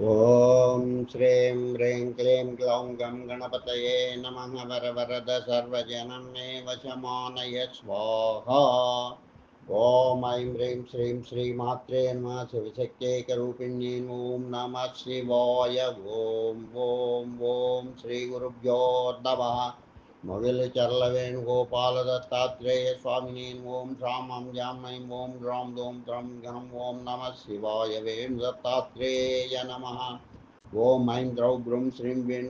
ॐ श्रीं ह्रीं क्लीं क्लौं गं गणपतये नमः वरवरद सर्वजनं मे स्वाहा। ॐ ऐं ह्रीं श्रीं श्रीमात्रे नमः शिवशक्त्यैकरूपिण्ये ॐ नमः शिवाय। ॐ ॐ ॐ श्रीगुरुभ्यो नमः। मुरलीचरलवेणुगोपालदत्तात्रेयस्वामिनीम् ॐ श्रां हं जाम ऐं ओम ह्रौं दों त्रं घं नम नमः शिवाय वेम दत्तात्रेय नमः। ओम ऐं द्रौ ग्रुं श्रीं नम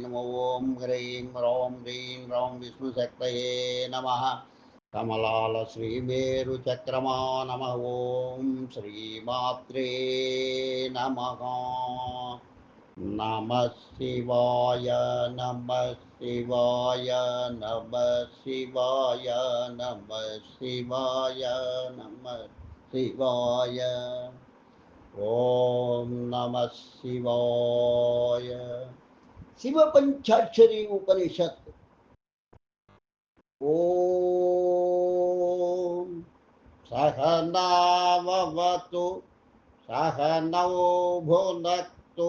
ओं नमो ॐ ह्रीं रौं ह्रीं ह्रौं विष्णुशक्तये नमः। कमलालश्रीमेरुचक्रमा नमः। ॐ श्रीमात्रे नमः। नम शिवाय नम शिवाय नम शिवाय नम शिवाय नम शिवाय ओम नमः शिवाय शिव पंचाक्षरी उपनिषद ओम सहनावतु सहनौ भुनक्तु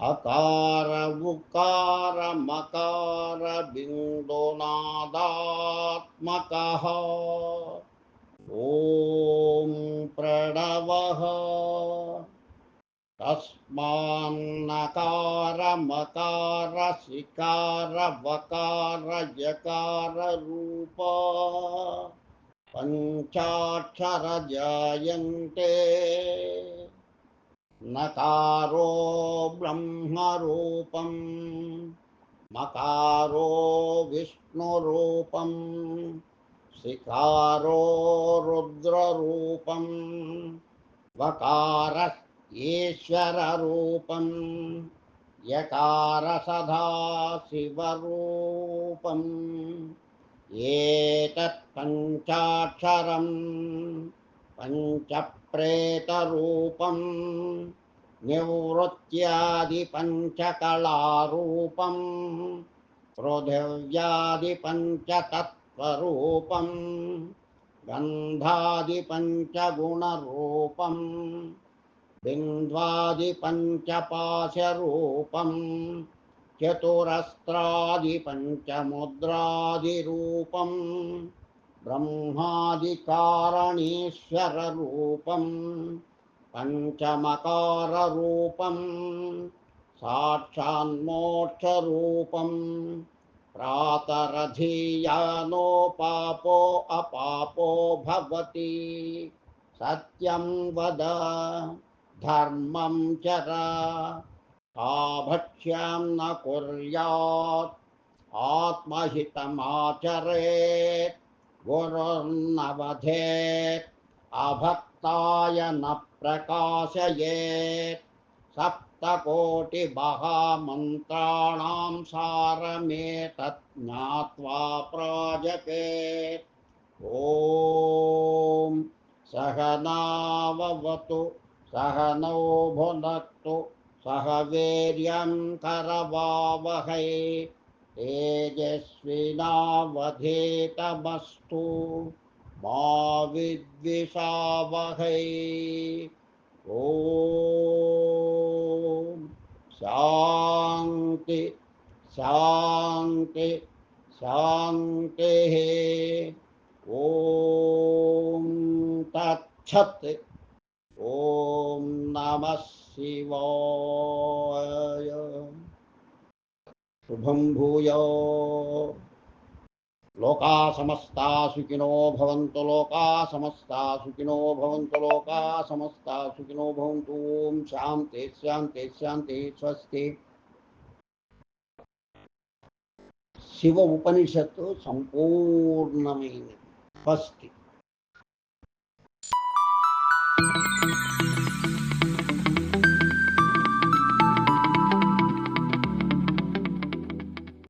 అకార ఉకార మకార బిందునాదాత్మక ఓం ప్రణవ. తస్మాన్నకార శికార వకార యకార రూప పంచాక్షర జాయంతే नकारो ब्रह्मरूपं मकारो विष्णुरूपं सिकारो रुद्ररूपं वकार ईश्वररूपं यकार सदाशिवरूपम् एतत् पञ्चाक्षरं पञ्चप्रेतरूपं निवृत्त्यादिपञ्चकलारूपं पृथिव्यादिपञ्चतत्त्वरूपं गन्धादिपञ्चगुणरूपं बिन्द्वादिपञ्चपाशरूपं चतुरस्त्रादिपञ्चमुद्रादिरूपम् ब्रह्मादिकारणीश्वररूपं पञ्चमकाररूपं साक्षान्मोक्षरूपं प्रातरधीयानोपापो अपापो भवति। सत्यं वद धर्मं चर काभक्ष्यां न कुर्यात् आत्महितमाचरेत्। गुरुर्नवधेत्, अभक्ताय न प्रकाशयेत्। सप्तकोटिमहामन्त्राणां सारमेतत् ज्ञात्वा प्राजपेत्। ॐ सहनावतु सहनौ भुनक्तु सह वीर्यं करवावहै। तेजस्विनावधेतमस्तु मा विद्विषावहै। ॐ शान्ति शान्ति शान्तिः। ॐ तच्छत् ॐ नमः शिवाय। शुभं भूयो लोका समस्ता सुखिनो भवन्तु लोका समस्ता सुखिनो भवन्तु लोका समस्ता सुखिनो भवन्तु ॐ शान्ति शान्ति शान्ति स्वस्ति శివ ఉపనిషత్తు సంపూర్ణమైనది ఫస్ట్